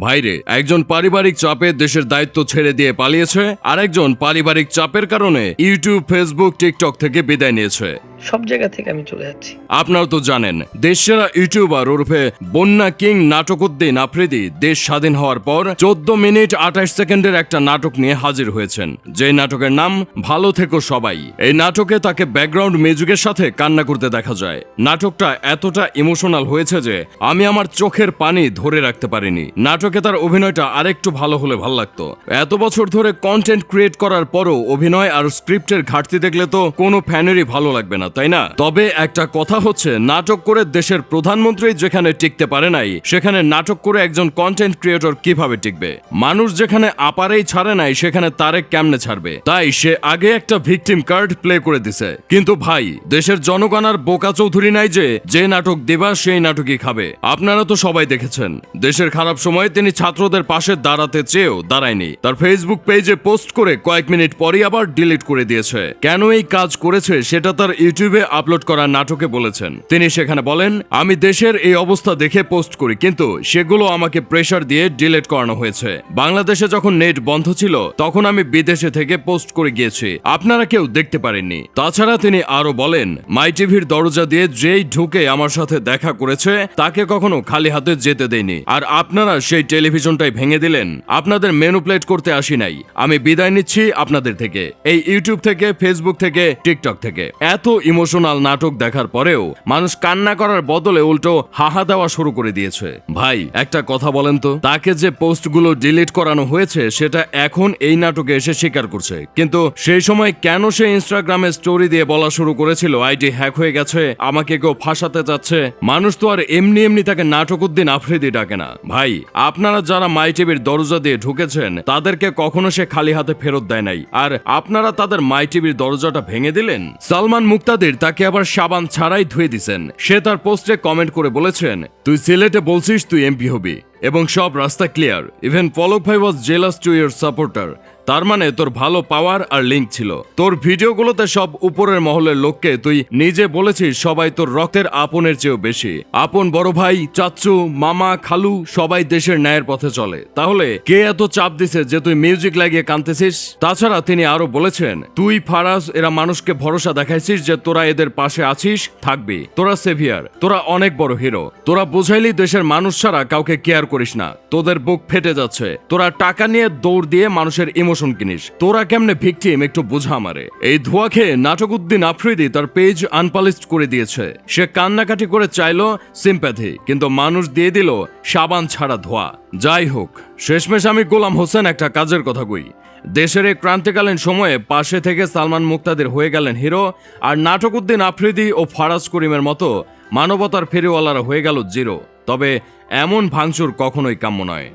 ভাইরে একজন পারিবারিক চাপে দেশের দায়িত্ব ছেড়ে দিয়ে পালিয়েছে আর একজন পারিবারিক চাপের কারণে ইউটিউব, ফেসবুক, টিকটক থেকে বিদায় নিয়েছে। সব জায়গা থেকে আমি চলে যাচ্ছি। আপনারা তো জানেন, দেশসেরা ইউটিউবার ওরফে বন্যা কিং নাটকউদ্দিন আফ্রিদি দেশ স্বাধীন হওয়ার পর চোদ্দ মিনিট আঠাশ সেকেন্ডের একটা নাটক নিয়ে হাজির হয়েছেন। যে নাটকের নাম ভালো থেকো সবাই। এই নাটকে তাকে ব্যাকগ্রাউন্ড মিউজিকের সাথে কান্না করতে দেখা যায়। নাটকটা এতটা ইমোশনাল হয়েছে যে আমি আমার চোখের পানি ধরে রাখতে পারিনি। নাটকে তার অভিনয়টা আরেকটু ভালো হলে ভালো লাগতো। এত বছর ধরে কন্টেন্ট ক্রিয়েট করার পরও অভিনয় আর স্ক্রিপ্টের ঘাটতি দেখলে তো কোনো ফ্যানেরই ভালো লাগবে না। তাই না? তবে একটা কথা হচ্ছে, নাটক করে দেশের প্রধানমন্ত্রী যেখানে টিকতে পারে নাই, সেখানে নাটক করে একজন কন্টেন্ট ক্রিয়েটর কীভাবে টিকবে? মানুষ যেখানে আপারেই ছাড়ে নাই, সেখানে তারে কেমনে ছাড়বে? তাই সে আগে একটা ভিকটিম কার্ড প্লে করে দিছে। কিন্তু ভাই, দেশের জনগণ আর বোকা চৌধুরী নাই যে যে নাটক দেবা, সেই নাটকই খাবে। আপনারা তো সবাই দেখেছেন, দেশের খারাপ সময়ে তিনি ছাত্রদের পাশে দাঁড়াতে চেয়েও দাঁড়ায়নি। তার ফেসবুক পেজে পোস্ট করে কয়েক মিনিট পরই আবার ডিলিট করে দিয়েছে। কেন এই কাজ করেছে, সেটা তার ইউটিউবে আপলোড করা নাটকে বলেছেন। তিনি সেখানে বলেন, আমি দেশের এই অবস্থা দেখে পোস্ট করি, কিন্তু সেগুলো আমাকে প্রেশার দিয়ে ডিলিট করানো হয়েছে। বাংলাদেশে যখন নেট বন্ধ ছিল, তখন আমি বিদেশে থেকে পোস্ট করে গিয়েছি। আপনারা কেউ দেখতে পারেননি। তাছাড়া তিনি আরও বলেন, মাই টিভির দরজা দিয়ে যেই ঢুকে আমার সাথে দেখা করেছে, তাকে কখনো খালি হাতে যেতে দেয়নি আর আপনারা সেই টেলিভিশনটাই ভেঙে দিলেন। আপনাদের মেনু প্লেট করতে আসি নাই। আমি বিদায় নিচ্ছি আপনাদের থেকে, এই ইউটিউব থেকে, ফেসবুক থেকে, টিকটক থেকে। এত ইমোশনাল নাটক দেখার পরেও মানুষ কান্না করার বদলে উল্টো হাহা দেওয়া শুরু করে দিয়েছে। ভাই, একটা কথা বলেন তো। তাকে যে পোস্টগুলো ডিলিট করানো হয়েছে, সেটা এখন এই নাটকে এসে স্বীকার করছে। কিন্তু সেই সময় কেন সে ইনস্টাগ্রামে স্টোরি দিয়ে বলা শুরু করেছিল? আইডি হ্যাক হয়ে গেছে, আমাকে কেউ ফাঁসাতে চাচ্ছে। মানুষ তো আর এমনি এমনি তাকে নাটক উদ্দিন আফ্রিদি ডাকে না। ভাই, আপনারা যারা মাই টিভির দরজা দিয়ে ঢুকেছেন, তাদেরকে কখনো সে খালি হাতে ফেরত দেয় নাই। আর আপনারা তাদের মাই টিভির দরজাটা ভেঙে দিলেন? সালমান মুক্তাদির তাকে আবার সাবান ছাড়াই ধুয়ে দিছেন। সে তার পোস্টে কমেন্ট করে বলেছেন তুই সিলেটে বলছিস তুই এমপি হবি, এবং সব রাস্তা ক্লিয়ার ইভেন পলক ভাই was jealous to your supporter তার মানে তোর ভালো পাওয়ার আর লিঙ্ক ছিল। তোর ভিডিওগুলোতে সব উপরের মহলের লোককে তুই নিজে বলেছিস সবাই তোর রক্তের আপনের চেয়েও বেশি। আপন বড় ভাই চাচ্চু মামা, খালু, সবাই দেশের ন্যায়ের পথে চলে। তাহলে কে এত চাপ দিছে যে তুই মিউজিক লাগিয়ে কানতেছিস তাছাড়া তিনি আরও বলেছেন, তুই ফারাজ, এরা মানুষকে ভরসা দেখাইছিস যে তোরা এদের পাশে আছিস, থাকবি। তোরা সেভিয়ার তোরা অনেক বড় হিরো তোরা বুঝাইলি দেশের মানুষ ছাড়া কাউকে কেয়ার করিস না। তোদের বুক ফেটে যাচ্ছে। তোরা টাকা নিয়ে দৌড় দিয়ে মানুষের ইমোশন কিনিস। তোরা কেমনে ভিকটিম একটু বোঝা আমারে। এই ধোয়া খেয়ে নাটক উদ্দিন আফ্রিদি তার পেজ আনপালিস্ট করে দিয়েছে। সে কান্নাকাটি করে চাইলো সিম্প্যাথি কিন্তু মানুষ দিয়ে দিল সাবান ছাড়া ধোয়া। যাই হোক, শেষমেশ আমি গোলাম হোসেন একটা কাজের কথা কই। দেশের এই ক্রান্তিকালীন সময়ে পাশে থেকে সালমান মুক্তাদের হয়ে গেলেন হিরো, আর নাটক উদ্দিন আফ্রিদি ও ফারাজ করিমের মতো মানবতার ফেরিওয়ালারা হয়ে গেল জিরো। তবে এমন ভাঙচুর কখনোই কাম্য নয়।